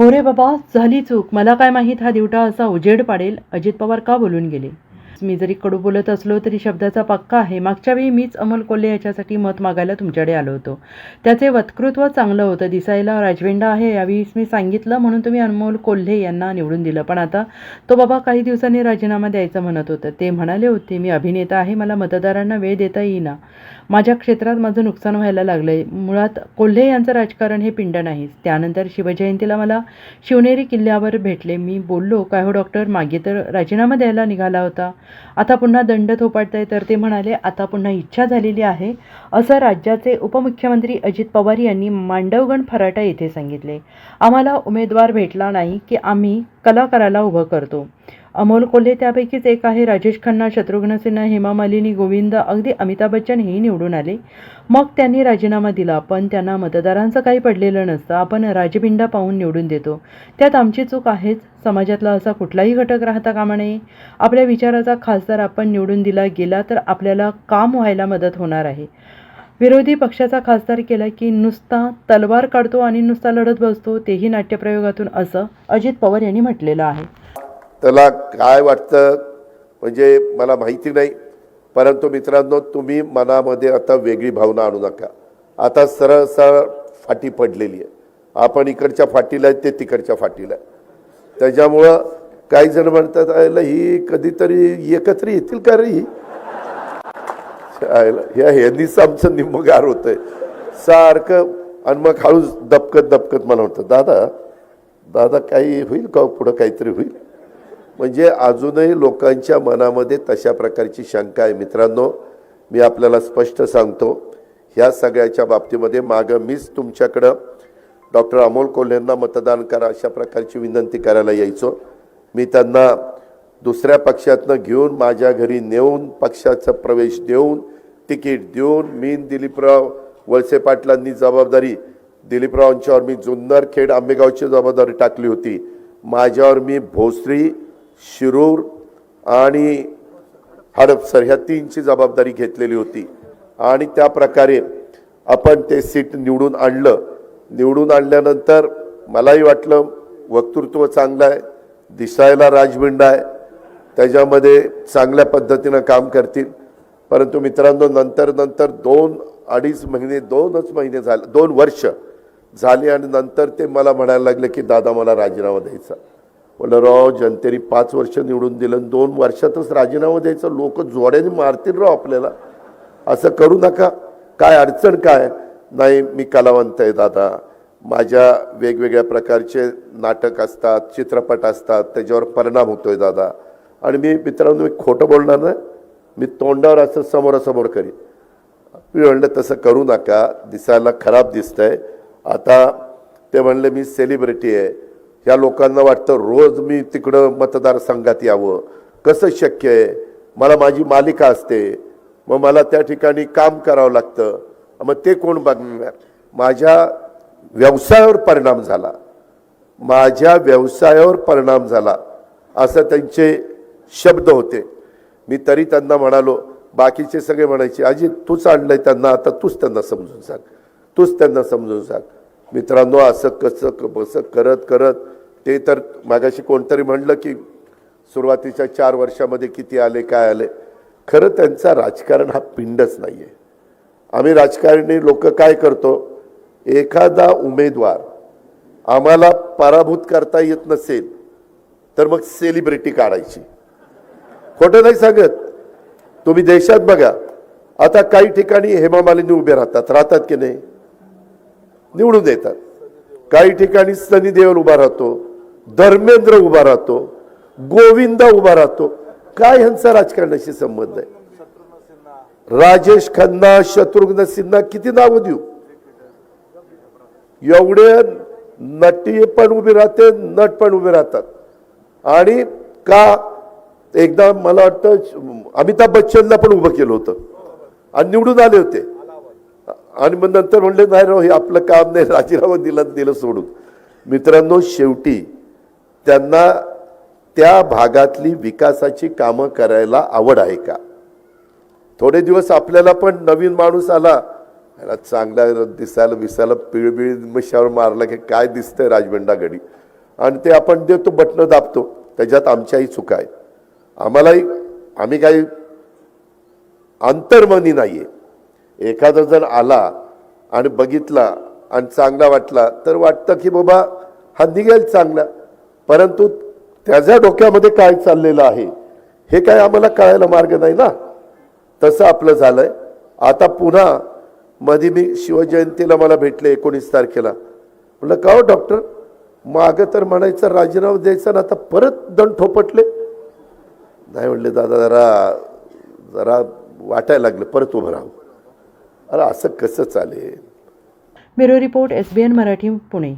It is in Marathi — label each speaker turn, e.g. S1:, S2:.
S1: हो रे बाबा झाली चूक. मला काय माहीत हा दिवटा असा उजेड पाडेल. अजित पवार का बोलून गेले? मी जरी कडू बोलत असलो तरी शब्दाचा पक्का आहे. मागच्या वेळी मीच अमोल कोल्हे याच्यासाठी मत मागायला तुमच्याकडे आलो होतो. त्याचे वक्तृत्व चांगलं होतं दिसायला राजवेंडा आहे यावेळीस मी सांगितलं म्हणून तुम्ही अमोल कोल्हे यांना निवडून दिलं. पण आता तो बाबा काही दिवसांनी राजीनामा द्यायचं म्हणत होतं. ते म्हणाले होते मी अभिनेता आहे मला मतदारांना वेळ देता येईना. माझ्या क्षेत्रात माझं नुकसान व्हायला लागलं आहे मुळात कोल्हे यांचं राजकारण हे पिंड नाही. त्यानंतर शिवजयंतीला मला शिवनेरी किल्ल्यावर भेटले. मी बोललो काय हो डॉक्टर? मागे तर राजीनामा द्यायला निघाला होता. आता पुन्हा दंड थोपाटताय तर ते म्हणाले आता पुन्हा इच्छा झालेली आहे. असं राज्याचे उपमुख्यमंत्री अजित पवार यांनी मांडवगण फराटा येथे सांगितले. आम्हाला उमेदवार भेटला नाही की आम्ही कलाकाराला उभं करतो. अमोल कोल्हे त्यापैकीच एक आहे. राजेश खन्ना शत्रुघ्न सिन्हा हेमा मालिनी गोविंद अगदी अमिताभ बच्चन हेही निवडून आले. मग त्यांनी राजीनामा दिला. पण त्यांना मतदारांचं काही पडलेलं नसतं. आपण राजबिंडा पाहून निवडून देतो. त्यात आमची चूक आहेच. समाजातला असा कुठलाही घटक राहता कामा नये. आपल्या विचाराचा खासदार आपण निवडून दिला गेला तर आपल्याला काम व्हायला मदत होणार आहे. विरोधी पक्षाचा खासदार केला की नुसता तलवार काढतो आणि नुसता लढत बसतो तेही नाट्यप्रयोगातून असं अजित पवार यांनी म्हटलेलं आहे.
S2: त्याला काय वाटतं? म्हणजे मला माहिती नाही. परंतु मित्रांनो तुम्ही मनामध्ये आता वेगळी भावना आणू नका. आता सरळ सरळ फाटी पडलेली आहे. आपण इकडच्या फाटीला आहे ते तिकडच्या फाटीला आहे त्याच्यामुळं काही जण म्हणतात ही कधीतरी एकत्र येतील का रे ही? ह्या ह्यांनीच आमचं निम्मगार होतंय. सारखं आणि मग हळूच दबकत दबकत मला म्हणतं दादा दादा काही होईल का? पुढं काहीतरी होईल? म्हणजे अजूनही लोकांच्या मनामध्ये तशा प्रकारची शंका आहे. मित्रांनो मी आपल्याला स्पष्ट सांगतो ह्या सगळ्याच्या बाबतीमध्ये मागं मीच तुमच्याकडं डॉक्टर अमोल कोल्हेंना मतदान करा अशा प्रकारची विनंती करायला यायचो. मी त्यांना दुसऱ्या पक्षातनं घेऊन माझ्या घरी नेऊन पक्षाचा प्रवेश देऊन तिकीट देऊन मी दिलीपराव वळसे पाटलांनी जबाबदारी. दिलीपरावांच्यावर मी जुन्नर खेड आंबेगावची जबाबदारी टाकली होती. माझ्यावर मी भोसरी शिरूर आणि हडपसर ह्या तीनची जबाबदारी घेतलेली होती. आणि त्या प्रकारे आपण ते सीट निवडून आणलं. निवडून आणल्यानंतर मलाही वाटलं वक्तृत्व चांगलं आहे दिसायला राजबिंड आहे. त्याच्यामध्ये चांगल्या पद्धतीनं काम करतील. परंतु मित्रांनो नंतर नंतर दोन अडीच महिने दोनच महिने झाले दोन वर्ष झाली आणि नंतर ते मला म्हणायला लागले की दादा मला राजीनामा द्यायचा. म्हणलं राव जनतेने पाच वर्ष निवडून दिलं आणि दोन वर्षातच राजीनामा द्यायचा. लोक जोड्याने मारतील राव आपल्याला. असं करू नका. काय अडचण काय? नाही मी कलावंत आहे दादा. माझ्या वेगवेगळ्या प्रकारचे नाटक असतात चित्रपट असतात त्याच्यावर परिणाम होतोय दादा. आणि मी मित्रांनो मी खोटं बोलणार नाही. मी तोंडावर असं समोरासमोर करीन. मी म्हणलं तसं करू नका. दिसायला खराब दिसतंय. आता ते म्हणले मी सेलिब्रिटी आहे. ह्या लोकांना वाटतं रोज मी तिकडं मतदारसंघात यावं. कसं शक्य आहे? मला माझी मालिका असते. मग मला त्या ठिकाणी काम करावं लागतं. मग ते कोण बघणार? माझ्या व्यवसायावर परिणाम झाला. माझ्या व्यवसायावर परिणाम झाला. असं त्यांचे शब्द होते. मी तरी त्यांना म्हणालो बाकीचे सगळे म्हणायचे आजी तूच आणलंय त्यांना आता तूच त्यांना समजून सांग. तूच त्यांना समजून सांग. मित्रांनो असं कसं क- बसं करत करत ते तर मागाशी कोणतरी म्हणलं की सुरुवातीच्या चार वर्षामध्ये किती आले काय आले. खरं त्यांचा राजकारण हा पिंडच नाही आहे आम्ही राजकारणी लोक काय करतो? एखादा उमेदवार आम्हाला पराभूत करता येत नसेल तर मग सेलिब्रिटी काढायची. खोटं नाही सांगत. तुम्ही देशात बघा. आता काही ठिकाणी हेमा मालिनी उभे राहतात. राहतात की नाही? निवडून देतात. काही ठिकाणी सनी देवल उभा राहतो. धर्मेंद्र उभा राहतो. गोविंदा उभा राहतो. काय ह्यांचा राजकारणाशी संबंध आहे? राजेश खन्ना शत्रुघ्न सिन्हा किती नावं देऊ? एवढे नटी पण उभे राहते नट पण उभे राहतात. आणि का एकदा मला वाटतं अमिताभ बच्चनला पण उभं केलं होतं. आणि निवडून आले होते. आणि मग नंतर म्हणले नाही राव हे आपलं काम नाही राजीनामा दिला दिलं सोडून. मित्रांनो शेवटी त्यांना त्या भागातली विकासाची कामं करायला आवड आहे का? थोडे दिवस आपल्याला पण नवीन माणूस आला. याला चांगला दिसायला विसायला पिळबिळ मिशावर मारला की काय दिसतंय राजबंडागडी. आणि ते आपण देतो बटणं दाबतो. त्याच्यात आमच्याही चुका आहेत. आम्हालाही आम्ही काही अंतर्मनी नाही आहे एखादा जण आला आणि बघितला आणि चांगला वाटला तर वाटतं की बाबा हा निघेल चांगला. परंतु त्याच्या डोक्यामध्ये काय चाललेलं आहे हे काय आम्हाला कळायला मार्ग नाही ना? तसं आपलं झालं आहे आता पुन्हा मध्ये मी शिवजयंतीला मला भेटले एकोणीस तारखेला. म्हटलं का हो डॉक्टर मागं तर म्हणायचं राजीनामा द्यायचा ना आता परत दंड ठोपटले. नाही म्हणले दादा जरा जरा वाटायला लागलं परत उभं राहू. अरे असं कसं चालेल?
S1: Bureau report S B N Marathi Pune.